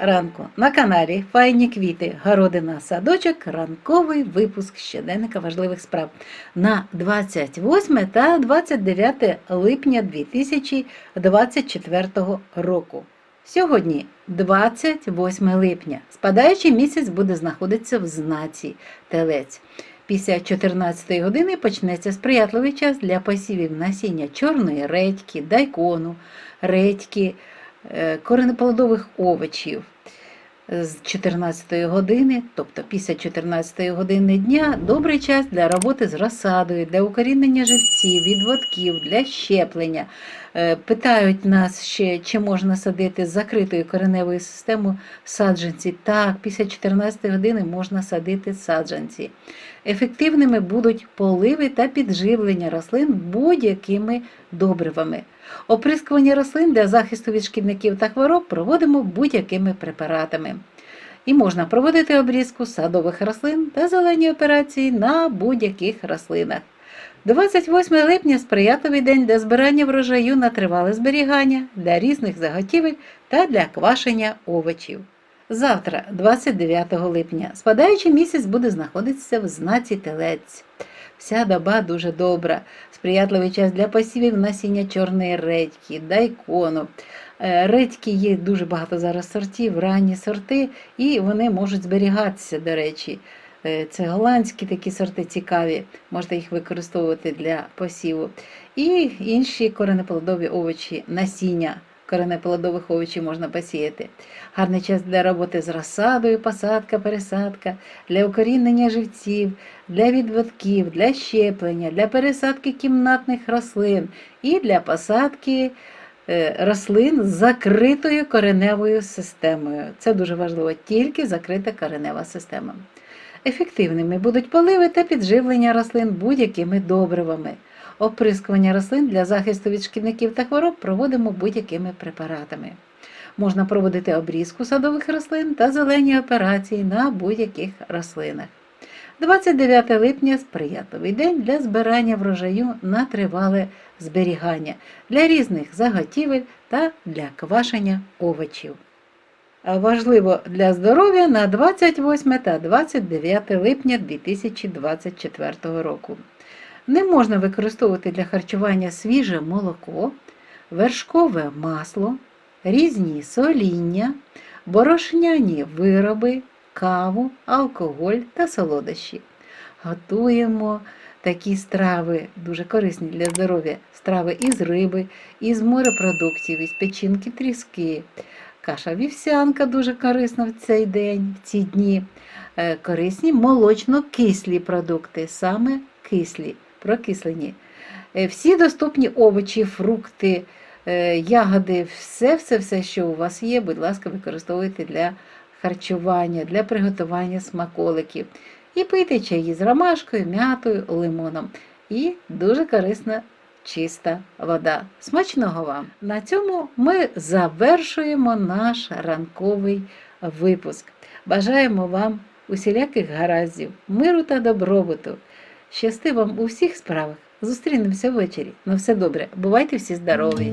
ранку на каналі Файні квіти, городина, садочок, ранковий випуск щоденника важливих справ на 28 та 29 липня 2024 року. Сьогодні 28 липня. Спадаючий місяць буде знаходитися в знаці Телець. Після 14 години почнеться сприятливий час для посівів насіння чорної редьки, дайкону, редьки, коренеплодових овочів. З 14 години, тобто після 14 години дня, добрий час для роботи з розсадою, для укорінення живців, відводків, для щеплення. Е, Питають нас ще, чи можна садити з закритою кореневою системою саджанці. Так, після 14 години можна садити саджанці. Ефективними будуть поливи та підживлення рослин будь-якими добривами. Оприскування рослин для захисту від шкідників та хвороб проводимо будь-якими препаратами. І можна проводити обрізку садових рослин та зелені операції на будь-яких рослинах. 28 липня сприятливий день для збирання врожаю на тривале зберігання, для різних заготівель та для квашення овочів. Завтра, 29 липня, спадаючий місяць буде знаходитися в знаці Телець. Вся доба дуже добра, сприятливий час для посівів насіння чорної редьки, дайкону. Е, Редьки є дуже багато зараз сортів, ранні сорти, і вони можуть зберігатися, до речі. Е, Це голландські такі сорти цікаві, можете їх використовувати для посіву. І інші коренеплодові овочі, насіння коренеплодових овочів можна посіяти. Гарний час для роботи з розсадою, посадка, пересадка, для укорінення живців, для відводків, для щеплення, для пересадки кімнатних рослин і для посадки е, рослин з закритою кореневою системою. Це дуже важливо, тільки закрита коренева система. Ефективними будуть поливи та підживлення рослин будь-якими добривами. Оприскування рослин для захисту від шкідників та хвороб проводимо будь-якими препаратами. Можна проводити обрізку садових рослин та зелені операції на будь-яких рослинах. 29 липня сприятливий день для збирання врожаю на тривале зберігання для різних заготівель та для квашення овочів. Важливо для здоров'я на 28 та 29 липня 2024 року. Не можна використовувати для харчування свіже молоко, вершкове масло, різні соління, борошняні вироби, каву, алкоголь та солодощі. Готуємо такі страви, дуже корисні для здоров'я, страви із риби, із морепродуктів, із печінки тріски. Каша вівсянка дуже корисна в цей день, в ці дні. Е, Корисні молочно-кислі продукти, саме кислі, прокислені. Е, Всі доступні овочі, фрукти, е, ягоди, все-все-все, що у вас є, будь ласка, використовуйте для харчування, для приготування смаколиків. І пийте чаї з ромашкою, м'ятою, лимоном. І дуже корисна чиста вода. Смачного вам! На цьому ми завершуємо наш ранковий випуск. Бажаємо вам усіляких гараздів, миру та добробуту. Щасти вам у всіх справах. Зустрінемося ввечері. На все добре. Бувайте всі здорові!